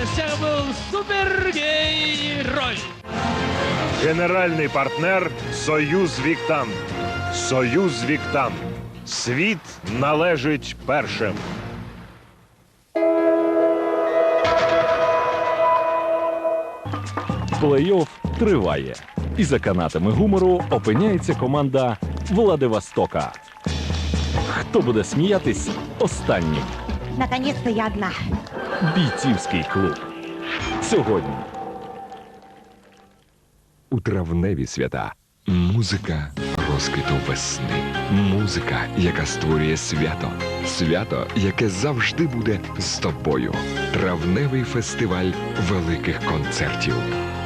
гостях был супергерой. Генеральний партнер Союз Віктан. Союз Віктан. Світ належить першим. Плей-офф триває. І за канатами гумору опиняється команда Владивостока. Хто буде сміятись останнім? Наконец-то я одна. Бійцівський клуб. Сьогодні У травневі свята музика розквіту весни. Музика, яка створює свято. Свято, яке завжди буде з тобою. Травневий фестиваль великих концертів.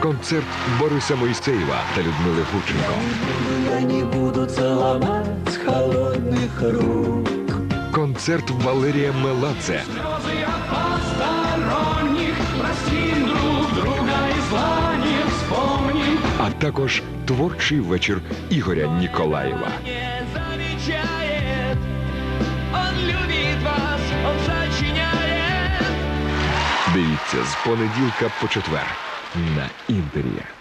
Концерт Бориса Мойсеєва та Людмили Гученко. Я не буду целовать с рук. Концерт Валерія Меладзе. А також творчий вечір Ігоря Ніколаєва. Дивіться з понеділка по четвер на інтері.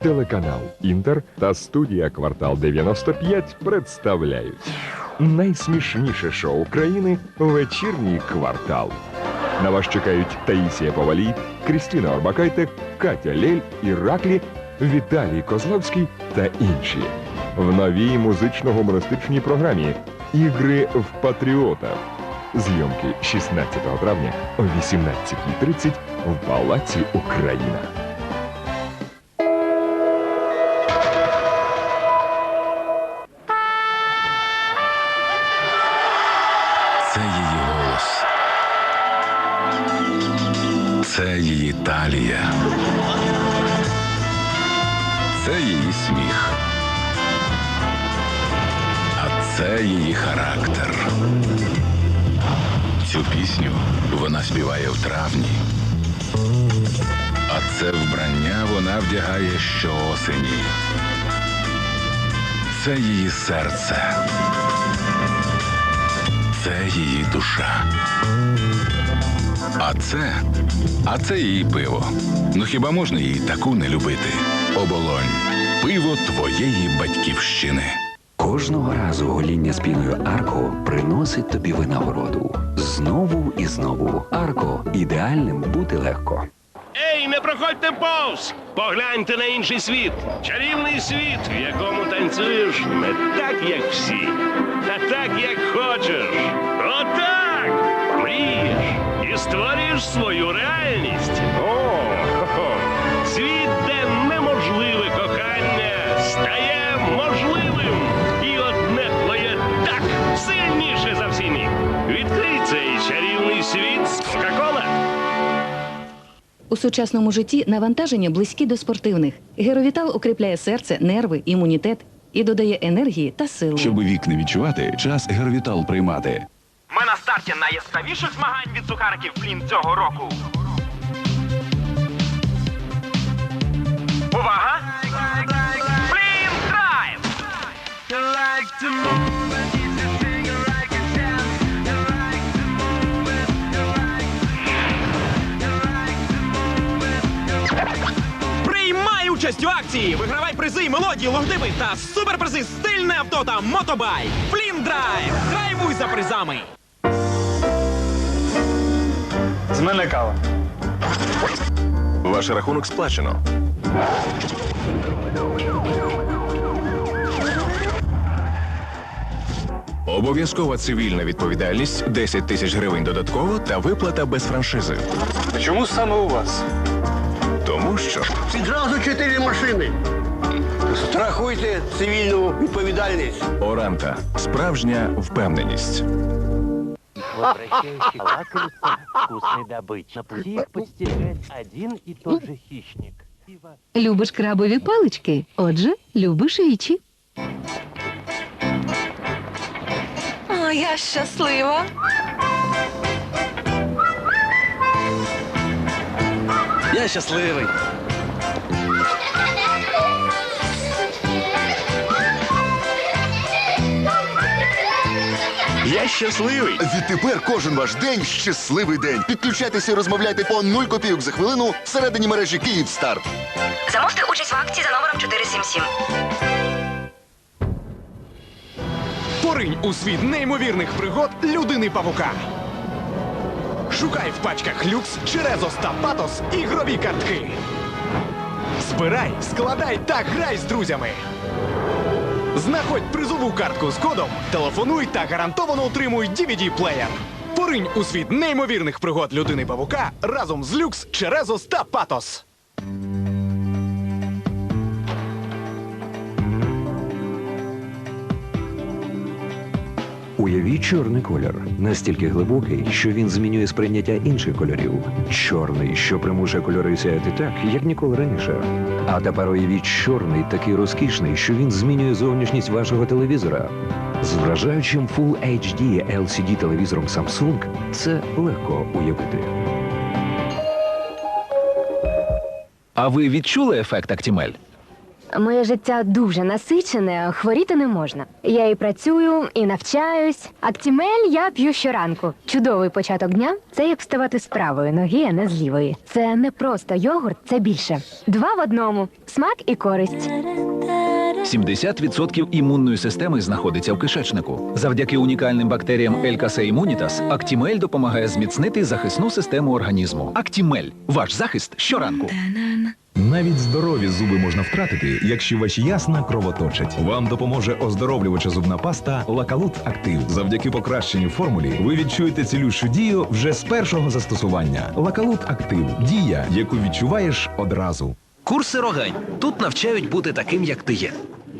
Телеканал Інтер та студія Квартал 95 представляють найсмішніше шоу країни Вечірній квартал. На вас чекають Таїсія Повалій, Крістіна Орбакайте, Катя Лель, Іраклі, Віталій Козловський та інші. В новій музично-гумористичній програмі Ігри в Патріота. Зйомки 16 травня о 18.30 в Палаці Україна. Її. Це її сміх. А це її характер. Цю пісню вона співає в травні. А це вбрання вона вдягає щоосені. Це її серце. Це її душа. А це, а це її пиво. Ну хіба можна її таку не любити? Оболонь. Пиво твоєї батьківщини. Кожного разу гоління спіною Арко приносить тобі винагороду. Знову і знову. Арко ідеальним бути легко. Проходьте повз! Погляньте на інший світ. Чарівний світ, в якому танцюєш не так, як всі, а так, як хочеш. Отак! Мрієш і створюєш свою реальність. О, хо-хо. світ, де неможливе кохання стає можливим. І одне твоє так сильніше за всіми. Відкрий цей чарівний світ з. У сучасному житті навантаження близькі до спортивних. Геровітал укріпляє серце, нерви, імунітет і додає енергії та сили. Щоб вік не відчувати, час Гервітал приймати. Ми на старті найяскравіших змагань від сухариків Флін цього року. Увага! Флін драйв! Участь у акції! Вигравай призи, мелодії, логотипи та суперпризи стильне авто та мотобайк! Флін драйв! Драйвуй за призами! З мене кава. Ваш рахунок сплачено. Обов'язкова цивільна відповідальність 10 тисяч гривень додатково та виплата без франшизи. Чому саме у вас? Тому що Відразу чотири машини. Страхуйте цивільну відповідальність. Оранта справжня впевненість. Возвращающий лакомится вкусной добычи. На пути их подстерегает один и тот же хищник. Любиш крабові палички? Отже, любиш вічі. О, я щаслива. Я щасливий. Я щасливий. Відтепер кожен ваш день щасливий день. Підключайтеся і розмовляйте по 0 копійок за хвилину всередині мережі Київстар. Замовте участь в акції за номером 477. Поринь у світ неймовірних пригод людини павука. Шукай в пачках люкс, черезос та патос ігрові картки. Збирай, складай та грай з друзями. Знаходь призову картку з кодом, телефонуй та гарантовано отримуй DVD-плеєр. Поринь у світ неймовірних пригод людини павука разом з люкс, черезос та патос. Уявіть чорний колір, настільки глибокий, що він змінює сприйняття інших кольорів. Чорний, що примушує кольори сяяти так, як ніколи раніше. А тепер уявіть чорний, такий розкішний, що він змінює зовнішність вашого телевізора. З вражаючим Full HD LCD телевізором Samsung це легко уявити. А ви відчули ефект Актімель? Моє життя дуже насичене, хворіти не можна. Я і працюю, і навчаюсь. Актімель я п'ю щоранку. Чудовий початок дня це як вставати з правої ноги, а не з лівої. Це не просто йогурт, це більше. Два в одному смак і користь. 70% імунної системи знаходиться в кишечнику. Завдяки унікальним бактеріям Елькасе Immunitas Актімель допомагає зміцнити захисну систему організму. Актімель ваш захист щоранку. Навіть здорові зуби можна втратити, якщо ваші ясна кровоточать. Вам допоможе оздоровлювача зубна паста Лакалут Актив. Завдяки покращенню формулі ви відчуєте цілющу дію вже з першого застосування. Лакалут Актив дія, яку відчуваєш одразу. Курси рогань. Тут навчають бути таким, як ти є.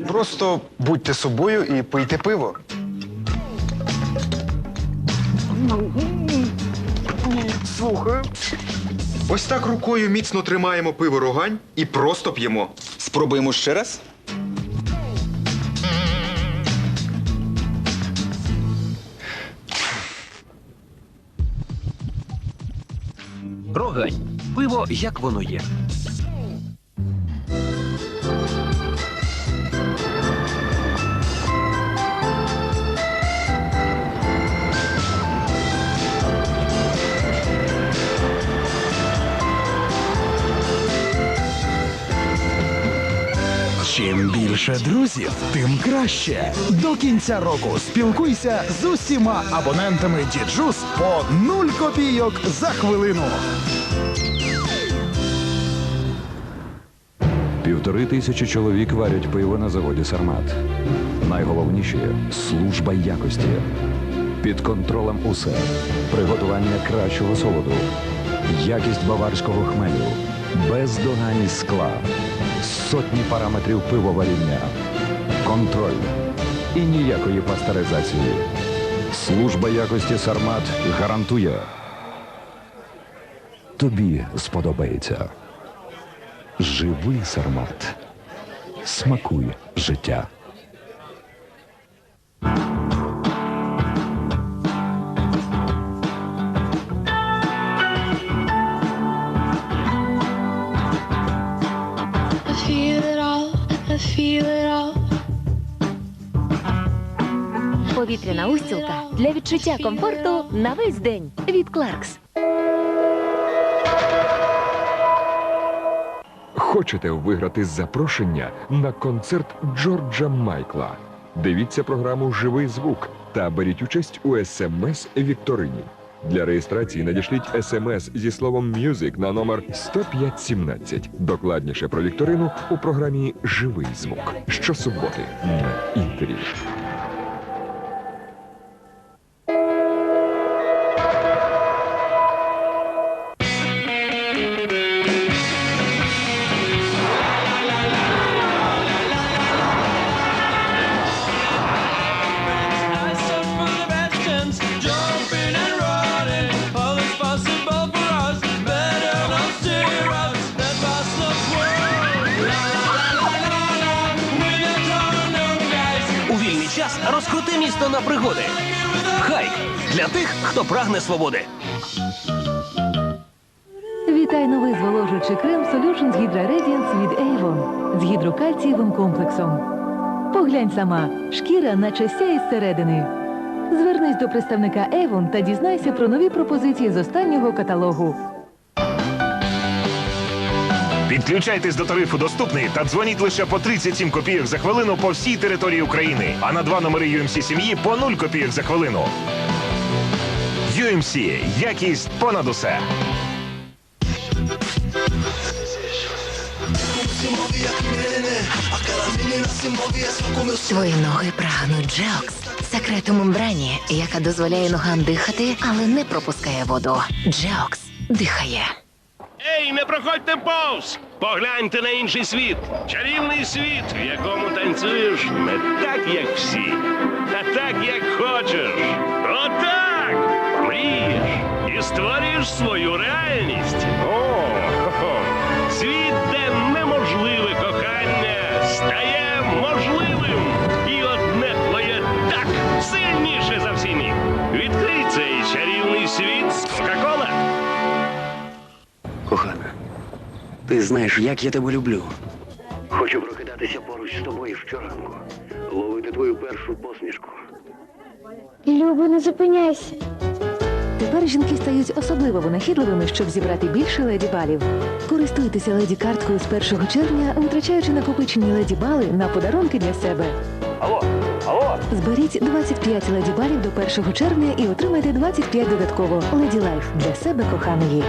Просто будьте собою і пийте пиво. Слухаю. Ось так рукою міцно тримаємо пиво рогань і просто п'ємо. Спробуємо ще раз. Рогань. Пиво, як воно є. Чим більше друзів, тим краще. До кінця року спілкуйся з усіма абонентами Діджус по 0 копійок за хвилину. Півтори тисячі чоловік варять пиво на заводі Сармат. Найголовніше служба якості. Під контролем усе. Приготування кращого солоду, якість баварського хмелю, бездоганність скла, сотні параметрів пивоваріння, контроль і ніякої пастеризації. Служба якості Сармат гарантує. Тобі сподобається. Живий Сармат. Смакуй життя. Feel it all. Повітряна устілка для відчуття комфорту на весь день від Кларкс. Хочете виграти запрошення на концерт Джорджа Майкла? Дивіться програму Живий звук та беріть участь у смс Вікторині. Для реєстрації надішліть смс зі словом «Music» на номер 10517. Докладніше про вікторину у програмі Живий звук щосуботи на інтері. Місто на пригоди. Хайк для тих, хто прагне свободи. Вітай новий зволожуючий крем Solutions Hydra Radiance від Avon з гідрокальцієвим комплексом. Поглянь сама, шкіра наче сяє зсередини. Звернись до представника Avon та дізнайся про нові пропозиції з останнього каталогу. Підключайтесь до тарифу доступний та дзвоніть лише по 37 копійок за хвилину по всій території України, а на два номери UMC сім'ї по 0 копійок за хвилину. UMC. Якість понад усе. Твої ноги прагнуть Джеокс. Секрет мембрані, яка дозволяє ногам дихати, але не пропускає воду. Джеокс дихає. Ей, не проходьте повз! Погляньте на інший світ. Чарівний світ, в якому танцюєш не так, як всі, а так, як хочеш. Отак! Мрієш і створюєш свою реальність. Ти знаєш, як я тебе люблю. Хочу прокидатися поруч з тобою щоранку, ловити твою першу посмішку. Любо, не зупиняйся. Тепер жінки стають особливо винахідливими, щоб зібрати більше леді балів. Користуйтеся леді карткою з 1 червня, витрачаючи накопичені леді бали на подарунки для себе. Алло, алло! Зберіть 25 леді балів до 1 червня і отримайте 25 додатково. Леді Лайф для себе коханої.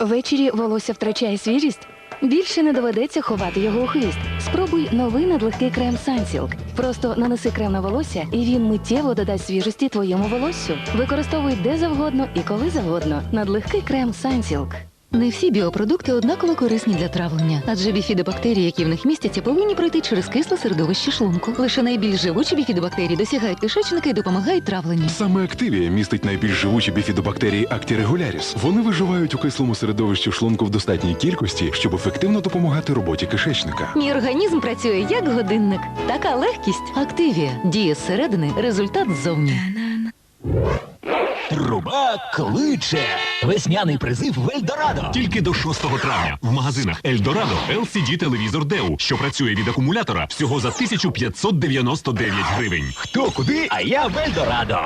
Ввечері волосся втрачає свіжість? Більше не доведеться ховати його у хвіст. Спробуй новий надлегкий крем Sunsilk. Просто нанеси крем на волосся, і він миттєво додасть свіжості твоєму волоссю. Використовуй де завгодно і коли завгодно. Надлегкий крем Sunsilk. Не всі біопродукти однаково корисні для травлення, адже біфідобактерії, які в них містяться, повинні пройти через кисле середовище шлунку. Лише найбільш живучі біфідобактерії досягають кишечника і допомагають травленню. Саме Активія містить найбільш живучі біфідобактерії Actirregularis. Вони виживають у кислому середовищі шлунку в достатній кількості, щоб ефективно допомагати роботі кишечника. Мій організм працює як годинник. Така легкість. Активія діє зсередини, результат ззовні. Труба кличе. Весняний призив в Ельдорадо. Тільки до 6 травня в магазинах Ельдорадо LCD телевізор Деу, що працює від акумулятора всього за 1599 гривень. Хто куди, а я в Ельдорадо.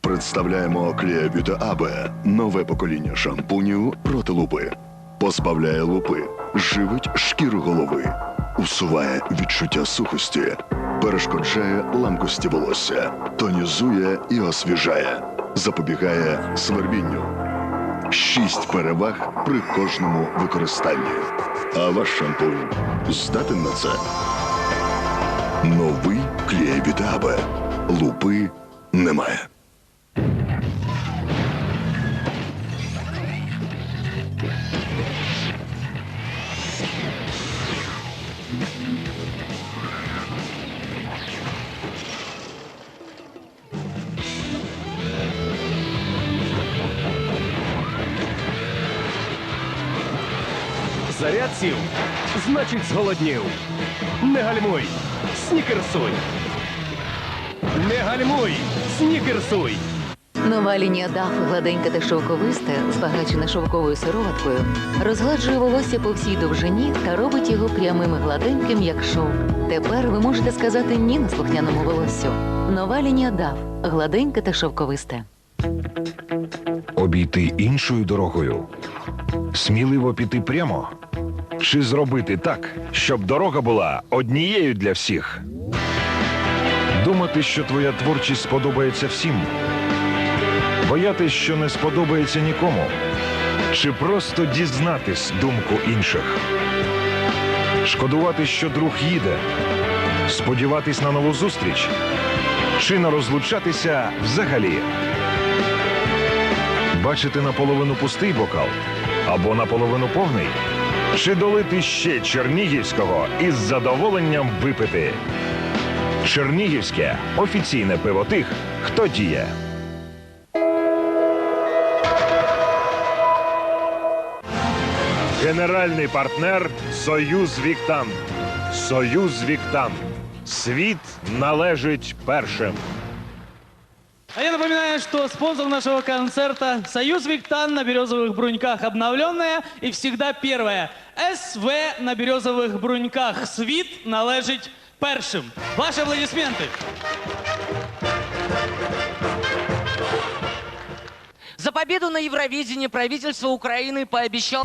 Представляємо Клея Бюта Абе. Нове покоління шампунів проти лупи. Позбавляє лупи, живить шкіру голови, усуває відчуття сухості, перешкоджає ламкості волосся, тонізує і освіжає, запобігає свербінню. Шість переваг при кожному використанні. А ваш шампунь здатен на це. Новий Бюта Абе. Лупи немає. Значить зголоднів. Не гальмуй, снікерсуй. Не гальмуй, снікерсуй. Нова лінія даф гладенька та шовковиста, збагачена шовковою сироваткою, розгладжує волосся по всій довжині та робить його прямим і гладеньким, як шовк. Тепер ви можете сказати ні на слухняному волоссю. Нова лінія даф гладенька та шовковиста. Обійти іншою дорогою. Сміливо піти прямо. Чи зробити так, щоб дорога була однією для всіх? Думати, що твоя творчість сподобається всім. Боятись, що не сподобається нікому. Чи просто дізнатись думку інших. Шкодувати, що друг їде. Сподіватись на нову зустріч. Чи не розлучатися взагалі. Бачити наполовину пустий бокал або наполовину повний, чи долити ще чернігівського із задоволенням випити. Чернігівське офіційне пиво тих, хто діє. Генеральний партнер Союз Віктан. Союз Віктан. Світ належить першим. А я напоминаю, что спонсор нашего концерта «Союз Виктан» на березовых бруньках обновленная и всегда первая. СВ на березовых бруньках. Світ належить першим. Ваши аплодисменты. За победу на Евровидении правительство Украины пообещало...